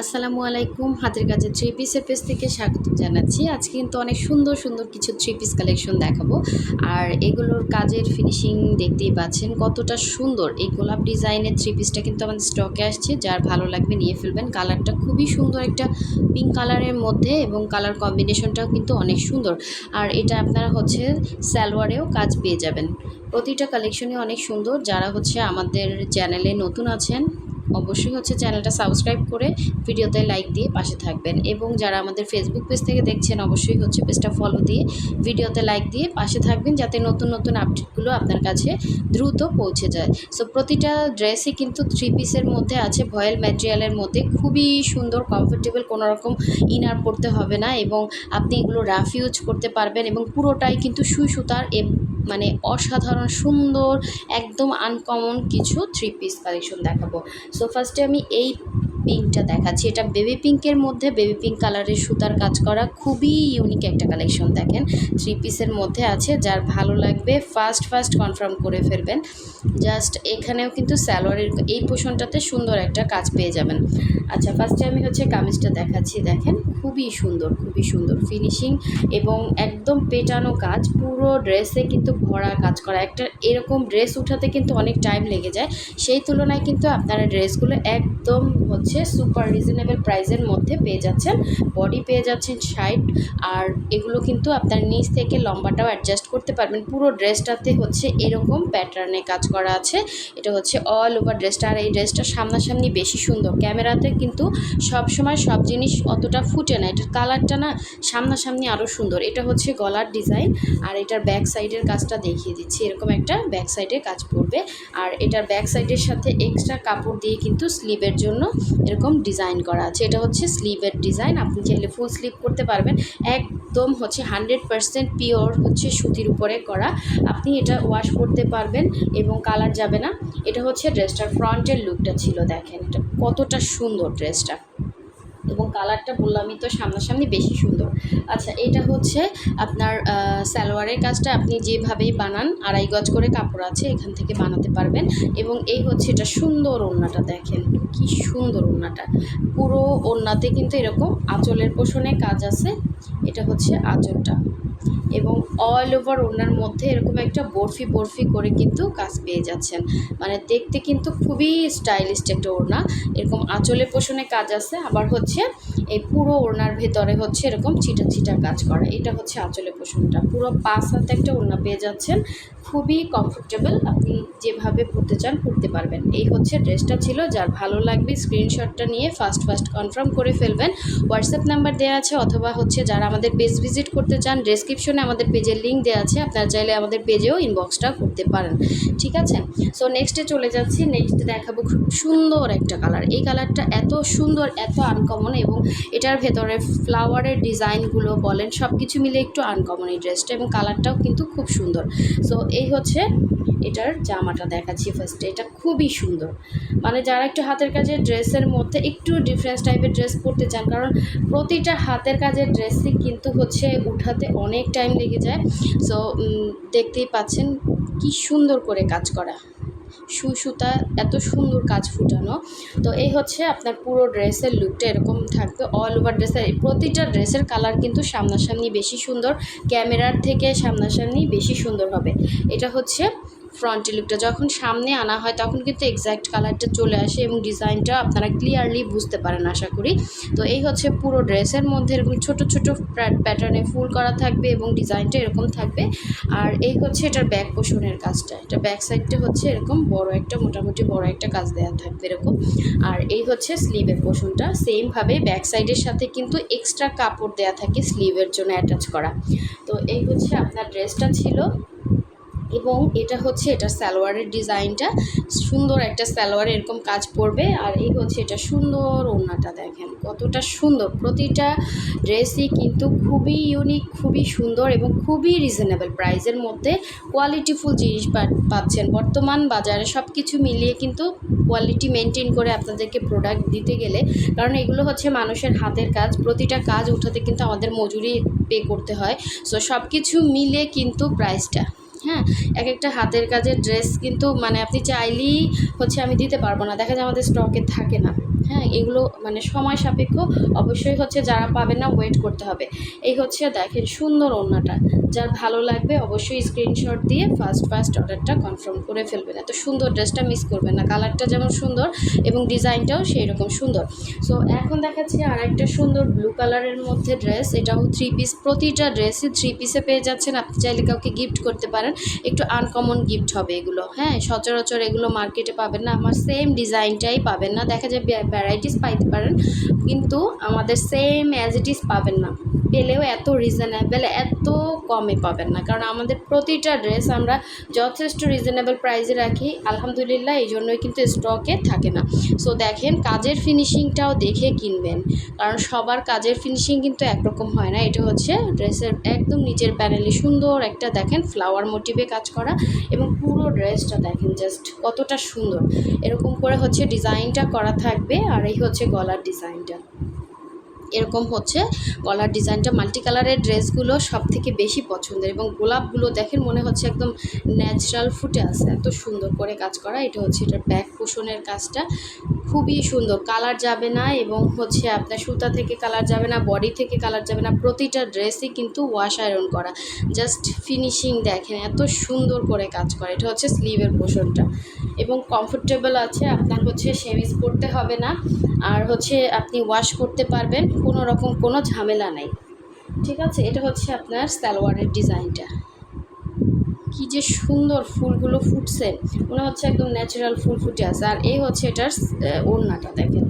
আসসালামু আলাইকুম, হাতের কাছে থ্রি পিসের পেজ থেকে স্বাগত জানাচ্ছি। আজকে কিন্তু অনেক সুন্দর সুন্দর কিছু থ্রি পিস কালেকশন দেখাবো। আর এগুলোর কাজের ফিনিশিং দেখতেই পাচ্ছেন কতটা সুন্দর। এই গোলাপ ডিজাইনের থ্রি পিসটা কিন্তু আমাদের স্টকে আসছে। যার ভালো লাগবে নিয়ে ফেলবেন। কালারটা খুবই সুন্দর একটা পিঙ্ক কালারের মধ্যে এবং কালার কম্বিনেশনটাও কিন্তু অনেক সুন্দর। আর এটা আপনারা হচ্ছে সালোয়ারেও কাজ পেয়ে যাবেন। প্রতিটা কালেকশনই অনেক সুন্দর। যারা হচ্ছে আমাদের চ্যানেলে নতুন আছেন অবশ্যই হচ্ছে চ্যানেলটা সাবস্ক্রাইব করে ভিডিওতে লাইক দিয়ে পাশে থাকবেন। এবং যারা আমাদের ফেসবুক পেজ থেকে দেখছেন, অবশ্যই হচ্ছে পেজটা ফলো দিয়ে ভিডিওতে লাইক দিয়ে পাশে থাকবেন, যাতে নতুন নতুন আপডেটগুলো আপনার কাছে দ্রুত পৌঁছে যায়। সো প্রতিটা ড্রেসই কিন্তু থ্রি পিসের মধ্যে আছে। ভয়েল ম্যাটেরিয়ালের মধ্যে খুবই সুন্দর কমফোর্টেবল কোনো রকম ইনার পরতে হবে না এবং আপনি এগুলো রাফ ইউজ করতে পারবেন এবং পুরোটাই কিন্তু সুই সুতার মানে অসাধারণ সুন্দর একদম আনকমন কিছু থ্রি পিস কালেকশন দেখাবো। সো ফার্স্টে আমি এই পিঙ্কটা দেখাচ্ছি। এটা বেবি পিঙ্কের মধ্যে, বেবি পিঙ্ক কালারের সুতার কাজ করা খুবই ইউনিক একটা কালেকশন দেখেন। থ্রি পিসের মধ্যে আছে, যার ভালো লাগবে ফার্স্ট ফার্স্ট কনফার্ম করে ফেলবেন। জাস্ট এখানেও কিন্তু স্যালোয়ারের এই পোষণটাতে সুন্দর একটা কাজ পেয়ে যাবেন। আচ্ছা ফার্স্টে আমি হচ্ছে কামিজটা দেখাচ্ছি, দেখেন। খুবই সুন্দর খুবই সুন্দর ফিনিশিং এবং একদম পেটানো কাজ। পুরো ড্রেসে কিন্তু ভরা কাজ করা। একটা এরকম ড্রেস উঠাতে কিন্তু অনেক টাইম লেগে যায়। সেই তুলনায় কিন্তু আপনারা ড্রেসগুলো একদম হচ্ছে সুপার রিজনেবল প্রাইসের মধ্যে পেয়ে যাচ্ছেন। বডি পেয়ে যাচ্ছেন শাইট আর এগুলো কিন্তু আপনার নিচ থেকে লম্বাটাও অ্যাডজাস্ট করতে পারবেন। পুরো ড্রেসটাতে হচ্ছে এরকম প্যাটার্নে কাজ করা আছে। এটা হচ্ছে অল ওভার ড্রেসটা আর এই ড্রেসটা সামনাসামনি বেশি সুন্দর। ক্যামেরাতে কিন্তু সব সময় সব জিনিস অতটা ফুটে না। এটার কালারটা না সামনাসামনি আরও সুন্দর। এটা হচ্ছে গলার ডিজাইন আর এটার ব্যাক সাইডের কাজটা দেখিয়ে দিচ্ছি। এরকম একটা ব্যাক সাইডে কাজ পড়বে। আর এটার ব্যাক সাইডের সাথে এক্সট্রা কাপড় দিয়ে কিন্তু স্লিভের জন্য এরকম ডিজাইন করা আছে। এটা হচ্ছে স্লিভের ডিজাইন আপনি চাইলে ফুল স্লিভ করতে পারবেন। একদম হচ্ছে হান্ড্রেড পারসেন্ট পিওর হচ্ছে সুতির উপরে করা। আপনি এটা ওয়াশ করতে পারবেন এবং কালার যাবে না। এটা হচ্ছে ড্রেসটার ফ্রন্টের লুকটা ছিল, দেখেন। এটা কতটা সুন্দর ড্রেসটা এবং কালারটা বললামই তো সামনাসামনি বেশি সুন্দর। আচ্ছা এটা হচ্ছে আপনার সালোয়ারের কাজটা আপনি যেভাবেই বানান, আড়াই গজ করে কাপড় আছে, এখান থেকে বানাতে পারবেন। এবং এই হচ্ছে এটা সুন্দর ওড়নাটা, দেখেন কি সুন্দর ওড়নাটা। পুরো ওড়নাতে কিন্তু এরকম আঁচলের পোষণে কাজ আছে, এটা হচ্ছে আঁচলটা। এবং অল ওভার ওনার মধ্যে এরকম একটা বরফি বরফি করে কিন্তু কাজ পেয়ে যাচ্ছেন। মানে দেখতে কিন্তু খুবই স্টাইলিশ একটা ওড়না। এরকম আঁচলে পোষণে কাজ আছে, আবার হচ্ছে এই পুরো ওড়নার ভেতরে হচ্ছে এরকম চিটা চিটা কাজ করা। এটা হচ্ছে আঁচলে পোষণটা। পুরো পাঁচ হাতে একটা ওড়না পেয়ে যাচ্ছেন। খুবই কমফোর্টেবল আপনি যেভাবে পরতে চান পরতে পারবেন। এই হচ্ছে ড্রেসটা ছিল। যার ভালো লাগবে স্ক্রিনশটটা নিয়ে ফার্স্ট ফার্স্ট কনফার্ম করে ফেলবেন। হোয়াটসঅ্যাপ নাম্বার দেওয়া আছে অথবা হচ্ছে যারা আমাদের পেজ ভিজিট করতে চান ডেসক্রিপশনে আমাদের পেজের লিঙ্ক দেওয়া আছে। আপনারা চাইলে আমাদের পেজেও ইনবক্সটা করতে পারেন। ঠিক আছে? সো নেক্সটে চলে যাচ্ছি। নেক্সট দেখাবো খুব সুন্দর একটা কালার এই কালারটা এত সুন্দর, এত আনকমন এবং এটার ভেতরে ফ্লাওয়ারের ডিজাইনগুলো বলেন সব কিছু মিলে একটু আনকমন এই ড্রেসটা এবং কালারটাও কিন্তু খুব সুন্দর। সো এই হচ্ছে এটার জামাটা দেখাচ্ছি ফার্স্টে এটা খুবই সুন্দর। মানে যারা একটু হাতের কাজের ড্রেসের মধ্যে একটু ডিফারেন্স টাইপের ড্রেস পরতে চান, কারণ প্রতিটা হাতের কাজের ড্রেসই কিন্তু হচ্ছে উঠাতে অনেক টাইম লেগে যায়। সো দেখতেই পাচ্ছেন কি সুন্দর করে কাজ করা। সুতা এত সুন্দর কাজ ফুটানো। তো এই হচ্ছে আপনার পুরো ড্রেসের লুকটা এরকম থাকবে অল ওভার ড্রেসের প্রতিটা ড্রেসের কালার কিন্তু সামনাসামনি বেশি সুন্দর ক্যামেরার থেকে সামনাসামনি বেশি সুন্দর হবে। এটা হচ্ছে ফ্রন্টের লুকটা যখন সামনে আনা হয়, তখন কিন্তু এক্স্যাক্ট কালারটা চলে আসে এবং ডিজাইনটা আপনারা ক্লিয়ারলি বুঝতে পারেন আশা করি। তো এই হচ্ছে পুরো ড্রেসের মধ্যে এরকম ছোট ছোট প্যাটার্নে ফুল করা থাকবে এবং ডিজাইনটা এরকম থাকবে। আর এই হচ্ছে এটার ব্যাক পোষণের কাজটা। এটা ব্যাক সাইডটা হচ্ছে এরকম বড় একটা, মোটামুটি বড় একটা কাজ দেওয়া থাকবে এরকম। আর এই হচ্ছে স্লিভের পোষণটা সেমভাবে ব্যাক সাইডের সাথে কিন্তু এক্সট্রা কাপড় দেওয়া থাকে স্লিভের জন্য অ্যাটাচ করা। তো এই হচ্ছে আপনার ড্রেসটা ছিল। এবং এটা হচ্ছে এটা সালোয়ারের ডিজাইনটা। সুন্দর একটা সালোয়ার এরকম কাজ পড়বে আর এই হচ্ছে এটা সুন্দর ওড়নাটা দেখেন, কতটা সুন্দর। প্রতিটা ড্রেসই কিন্তু খুবই ইউনিক খুবই সুন্দর এবং খুবই রিজনেবল প্রাইসের মধ্যে কোয়ালিটিফুল জিনিস পাচ্ছেন। বর্তমান বাজারে সব কিছু মিলিয়ে কিন্তু কোয়ালিটি মেনটেন করে আপনাদেরকে প্রোডাক্ট দিতে গেলে, কারণ এগুলো হচ্ছে মানুষের হাতের কাজ। প্রতিটা কাজ উঠাতে কিন্তু আমাদের মজুরি পে করতে হয়। সো সব কিছু মিলে কিন্তু প্রাইসটা হ্যাঁ এক একটা হাতের কাজের ড্রেস কিন্তু মানে আপনি চাইলেই হচ্ছে আমি দিতে পারব না। দেখা যায় আমাদের স্টকে থাকে না। হ্যাঁ এগুলো মানে সময় সাপেক্ষ। অবশ্যই হচ্ছে যারা পাবেন না ওয়েট করতে হবে। এই হচ্ছে দেখেন সুন্দর ওড়নাটা। যার ভালো লাগবে অবশ্যই স্ক্রিনশট দিয়ে ফার্স্ট ফার্স্ট অর্ডারটা কনফার্ম করে ফেলবেন। এত সুন্দর ড্রেসটা মিস করবেন না। কালারটা যেমন সুন্দর এবং ডিজাইনটাও সেই রকম সুন্দর। সো এখন দেখাচ্ছি আর একটা সুন্দর ব্লু কালারের মধ্যে ড্রেস এটাও থ্রি পিস প্রতিটা ড্রেসই থ্রি পিসে পেয়ে যাচ্ছেন। আপনি চাইলে কাউকে গিফট করতে পারেন। একটু আনকমন গিফট হবে এগুলো। হ্যাঁ সচরাচর এগুলো মার্কেটে পাবেন না। আমার সেম ডিজাইনটাই পাবেন না। দেখা যায় ভ্যারাইটিস পাইতে পারেন, কিন্তু আমাদের সেম অ্যাজ ইট ইজ পাবেন না। পেলেও এত রিজনেবল এত কমে পাবেন না। কারণ আমাদের প্রতিটা ড্রেস আমরা যথেষ্ট রিজনেবল প্রাইসে রাখি, আলহামদুলিল্লাহ এই জন্যই কিন্তু স্টকে থাকে না। সো দেখেন, কাজের ফিনিশিংটাও দেখে কিনবেন। কারণ সবার কাজের ফিনিশিং কিন্তু একরকম হয় না। এটা হচ্ছে ড্রেসের একদম নিচের প্যানেলে সুন্দর একটা দেখেন ফ্লাওয়ার মোটিভে কাজ করা এবং পুরো ড্রেসটা দেখেন জাস্ট কতটা সুন্দর। এরকম করে হচ্ছে ডিজাইনটা করা থাকবে। আর এই হচ্ছে গলার ডিজাইনটা। এরকম হচ্ছে গলার ডিজাইনটা। মাল্টি কালারের ড্রেসগুলো সব থেকে বেশি পছন্দের এবং গোলাপগুলো দেখেন মনে হচ্ছে একদম ন্যাচারাল ফুটে আছে। এত সুন্দর করে কাজ করা। এটা হচ্ছে এটার ব্যাক পোষণের কাজটা। খুবই সুন্দর। কালার যাবে না এবং হচ্ছে আপনার সুতা থেকে কালার যাবে না বডি থেকে কালার যাবে না, প্রতিটা ড্রেসই কিন্তু ওয়াশ আয়রন করা। জাস্ট ফিনিশিং দেখেন, এত সুন্দর করে কাজ করে। এটা হচ্ছে স্লিভের পোষণটা। এবং কমফোর্টেবল আছে, আপনার হচ্ছে সেমিজ পরতে হবে না। আর হচ্ছে আপনি ওয়াশ করতে পারবেন, কোনো রকম কোনো ঝামেলা নেই। ঠিক আছে? এটা হচ্ছে আপনার সালোয়ারের ডিজাইনটা কি যে সুন্দর ফুলগুলো ফুটছে। মনে হচ্ছে একদম ন্যাচারাল ফুল ফুটে আছে। আর এই হচ্ছে এটার ওড়নাটা, দেখেন।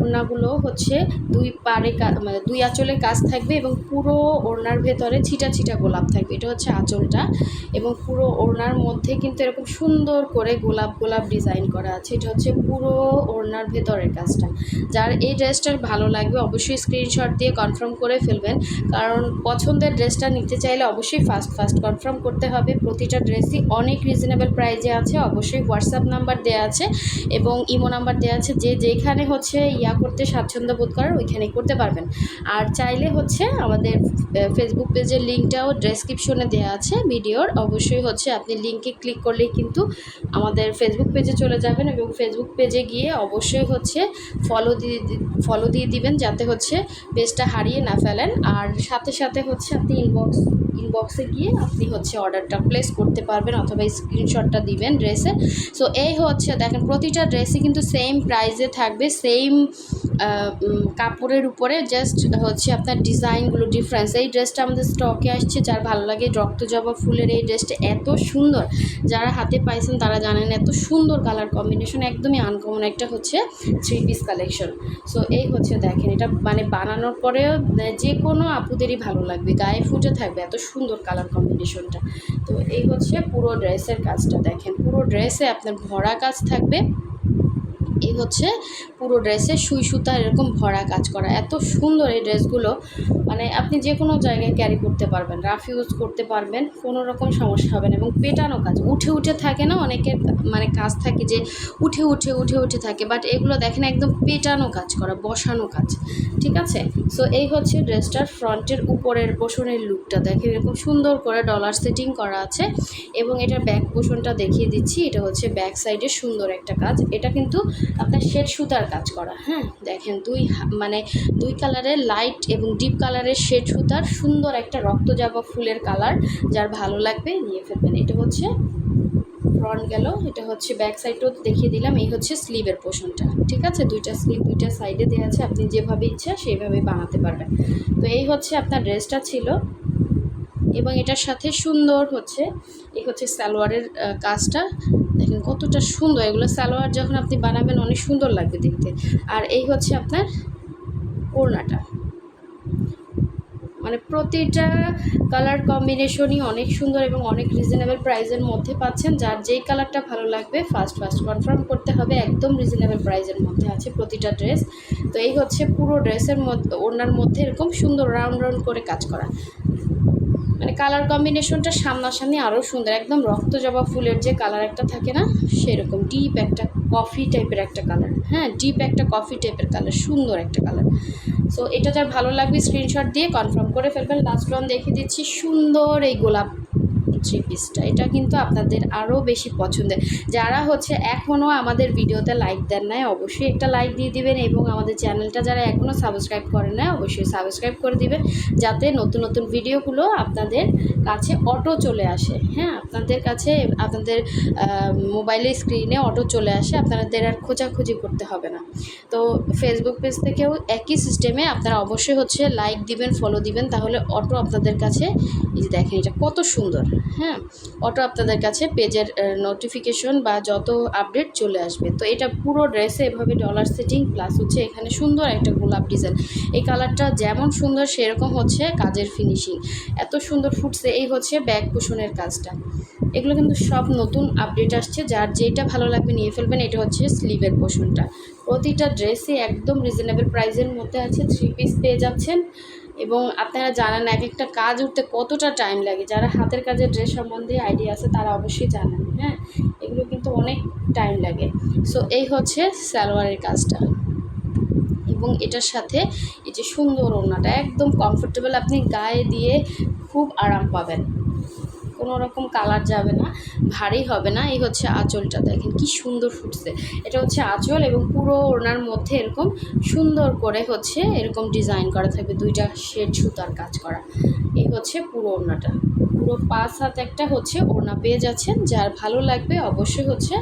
ওড়নাগুলো হচ্ছে দুই কা- মানে দুই আঁচলে কাজ থাকবে এবং পুরো ওড়নার ভেতরে ছিটা ছিটা গোলাপ থাকবে। এটা হচ্ছে আঁচলটা এবং পুরো ওড়নার মধ্যে কিন্তু এরকম সুন্দর করে গোলাপ গোলাপ ডিজাইন করা আছে। এটা হচ্ছে পুরো ওড়নার ভেতরের কাজটা। যার এই ড্রেসটার ভালো লাগবে অবশ্যই স্ক্রিনশট দিয়ে কনফার্ম করে ফেলবেন। কারণ পছন্দের ড্রেসটা নিতে চাইলে অবশ্যই ফার্স্ট ফার্স্ট কনফার্ম করতে হবে। প্রতিটা ড্রেসই অনেক রিজনেবল প্রাইজে আছে। অবশ্যই হোয়াটসঅ্যাপ নাম্বার দেওয়া আছে এবং ইমো নাম্বার দেওয়া আছে। যে যেখানে হচ্ছে ইয়া করতে স্বাচ্ছন্দ্য বোধ করার ওইখানেই করতে পারবেন। আর চাইলে হচ্ছে আমাদের ফেসবুক পেজের লিঙ্কটাও ডেসক্রিপশনে দেওয়া আছে ভিডিওর। অবশ্যই হচ্ছে আপনি লিঙ্কে ক্লিক করলেই কিন্তু আমাদের ফেসবুক পেজে চলে যাবেন এবং ফেসবুক পেজে গিয়ে অবশ্যই হচ্ছে ফলো দিয়ে ফলো দিয়ে দিবেন যাতে হচ্ছে পেজটা হারিয়ে না ফেলেন। আর সাথে সাথে হচ্ছে আপনি ইনবক্স ইনবক্সে গিয়ে আপনি হচ্ছে অর্ডারটা প্লেস করতে পারবেন অথবা স্ক্রিনশটটা দিবেন ড্রেসের সো এই হচ্ছে দেখেন, প্রতিটা ড্রেসই কিন্তু সেম প্রাইসে থাকবে সেম কাপড়ের উপরে জাস্ট হচ্ছে আপনার ডিজাইনগুলো ডিফারেন্স এই ড্রেসটা আমাদের স্টকে আসছে, যার ভালো লাগে রক্ত জবা ফুলের এই ড্রেসটা এত সুন্দর। যারা হাতে পাইছেন তারা জানেন এত সুন্দর কালার কম্বিনেশন একদমই আনকমন একটা হচ্ছে থ্রি পিস কালেকশন সো এই হচ্ছে দেখেন, এটা মানে বানানোর পরেও যে কোনো আপুদেরই ভালো লাগবে। গায়ে ফুটে থাকবে এত সুন্দর কালার কম্বিনেশনটা তো এই হচ্ছে পুরো ড্রেসের কাজটা দেখেন। পুরো ড্রেসে আপনার ভরা কাজ থাকবে। হচ্ছে পুরো ড্রেসে সুই সুতা এরকম ভরা কাজ করা। এত সুন্দর এই ড্রেসগুলো মানে আপনি যে কোনো জায়গায় ক্যারি করতে পারবেন রাফ ইউজ করতে পারবেন, কোনো রকম সমস্যা হবে না এবং পেটানো কাজ, উঠে উঠে থাকে না, অনেকের মানে কাজ থাকে যে উঠে উঠে উঠে উঠে থাকে বাট এগুলো দেখেন একদম পেটানো কাজ করা, বসানো কাজ, ঠিক আছে? সো এই হচ্ছে ড্রেসটার ফ্রন্টের উপরের পোষণের লুকটা দেখেন এরকম সুন্দর করে ডলার সেটিং করা আছে এবং এটার ব্যাক পোষণটা দেখিয়ে দিচ্ছি, এটা হচ্ছে ব্যাক সাইডে সুন্দর একটা কাজ, এটা কিন্তু আপনার শেড সুতার কাজ করা হ্যাঁ? দেখেন দুই মানে দুই কালারের লাইট এবং ডিপ কালারের শেড সুতার, সুন্দর একটা রক্তজাবা ফুলের কালার। যার ভালো লাগবে নিয়ে ফেলবেন। এটা হচ্ছে ফ্রন্ট গেল, এটা হচ্ছে ব্যাক সাইডও দেখিয়ে দিলাম। এই হচ্ছে স্লিভের পোর্শনটা ঠিক আছে? দুইটা স্লিভ দুইটা সাইডে দেওয়া আছে। আপনি যেভাবে ইচ্ছা সেইভাবে বানাতে পারবেন। তো এই হচ্ছে আপনার ড্রেসটা ছিল। এবং এটার সাথে সুন্দর হচ্ছে, এই হচ্ছে সালোয়ারের কাজটা। দেখেন কতটা সুন্দর। এগুলো সালোয়ার যখন আপনি বানাবেন, অনেক সুন্দর লাগবে দেখতে। আর এই হচ্ছে আপনার ওড়নাটা। মানে প্রতিটা কালার কম্বিনেশনই অনেক সুন্দর এবং অনেক রিজনেবল প্রাইজের মধ্যে পাচ্ছেন। যার যেই কালারটা ভালো লাগবে ফার্স্ট ফার্স্ট কনফার্ম করতে হবে। একদম রিজনেবল প্রাইজের মধ্যে আছে প্রতিটা ড্রেস তো এই হচ্ছে পুরো ড্রেসের মধ্যে ওনার মধ্যে এরকম সুন্দর রাউন্ড রাউন্ড করে কাজ করা। মানে কালার কম্বিনেশনটা সামনাসামনি আরও সুন্দর, একদম রক্ত জবা ফুলের যে কালার একটা থাকে না, সেরকম ডিপ একটা কফি টাইপের একটা কালার হ্যাঁ ডিপ একটা কফি টাইপের কালার সুন্দর একটা কালার সো এটা যার ভালো লাগবে স্ক্রিনশট দিয়ে কনফার্ম করে ফেলবেন। লাস্ট রন দেখে দিচ্ছি সুন্দর এই গোলাপ থ্রি পিসটা। এটা কিন্তু আপনাদের আরও বেশি পছন্দের। যারা হচ্ছে এখনও আমাদের ভিডিওতে লাইক দেন নাই, অবশ্যই একটা লাইক দিয়ে দিবেন এবং আমাদের চ্যানেলটা যারা এখনও সাবস্ক্রাইব করেন নাই, অবশ্যই সাবস্ক্রাইব করে দিবেন, যাতে নতুন নতুন ভিডিওগুলো আপনাদের কাছে অটো চলে আসে। হ্যাঁ আপনাদের কাছে, আপনাদের মোবাইলের স্ক্রিনে অটো চলে আসে, আপনাদের আর খোঁজাখুঁজি করতে হবে না। তো ফেসবুক পেজ থেকেও একই সিস্টেমে আপনারা অবশ্যই হচ্ছে লাইক দিবেন ফলো দিবেন, তাহলে অটো আপনাদের কাছে এই যে দেখেন এটা কত সুন্দর। হ্যাঁ অটো আপনাদের কাছে পেজের নোটিফিকেশন বা যত আপডেট চলে আসবে। তো এটা পুরো ড্রেসে এভাবে ডলার সেটিং প্লাস হচ্ছে এখানে সুন্দর একটা গোলাপ ডিজাইন এই কালারটা যেমন সুন্দর সেরকম হচ্ছে কাজের ফিনিশিং এত সুন্দর ফুটছে, এই হচ্ছে ব্যাক কুশনের কাজটা। এগুলো কিন্তু সব নতুন আপডেট আসছে, যার যেটা ভালো লাগবে নিয়ে ফেলবেন, এটা হচ্ছে স্লিভের পোষণটা প্রতিটা ড্রেসই একদম রিজনেবল প্রাইসের মধ্যে আছে থ্রি পিস পেয়ে যাচ্ছেন। এবং আপনারা জানেন এক একটা কাজ উঠতে কতটা টাইম লাগে। যারা হাতের কাজের ড্রেস সম্বন্ধে আইডিয়া আছে, তারা অবশ্যই জানেন হ্যাঁ? এগুলো কিন্তু অনেক টাইম লাগে। সো এই হচ্ছে সালোয়ারের কাজটা। এবং এটার সাথে এই যে সুন্দর ওড়নাটা, একদম কমফোর্টেবল আপনি গায়ে দিয়ে খুব আরাম পাবেন। কোনো রকম কালার যাবে না, ভারী হবে না, এই হচ্ছে আঁচলটা। দেখেন কি সুন্দর ফুটছে। এটা হচ্ছে আঁচল এবং পুরো ওনার মধ্যে এরকম সুন্দর করে হচ্ছে এরকম ডিজাইন করা থাকবে, দুইটা শেড সুতার কাজ করা। এই হচ্ছে পুরো ওড়নাটা। পুরো পাঁচ হাত একটা হচ্ছে ওড়না পেয়ে যাচ্ছেন। যার ভালো লাগবে অবশ্যই হচ্ছে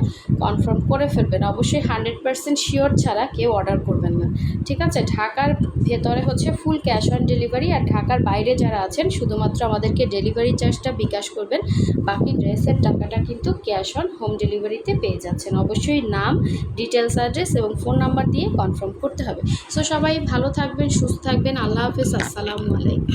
কনফার্ম করে ফেলবেন। অবশ্যই হান্ড্রেড পার্সেন্ট শিওর ছাড়া কেউ অর্ডার করবেন না। ঠিক আছে? ঢাকার ভেতরে হচ্ছে ফুল ক্যাশ অন ডেলিভারি আর ঢাকার বাইরে যারা আছেন, শুধুমাত্র আমাদেরকে ডেলিভারি চার্জটা বিকাশ করবেন। বাকি ড্রেসের টাকাটা কিন্তু ক্যাশ অন হোম ডেলিভারিতে পেয়ে যাচ্ছেন। অবশ্যই নাম ডিটেলস অ্যাড্রেস এবং ফোন নাম্বার দিয়ে কনফার্ম করতে হবে। সো সবাই ভালো থাকবেন, সুস্থ থাকবেন। আল্লাহ হাফেজ। আসসালামু আলাইকুম।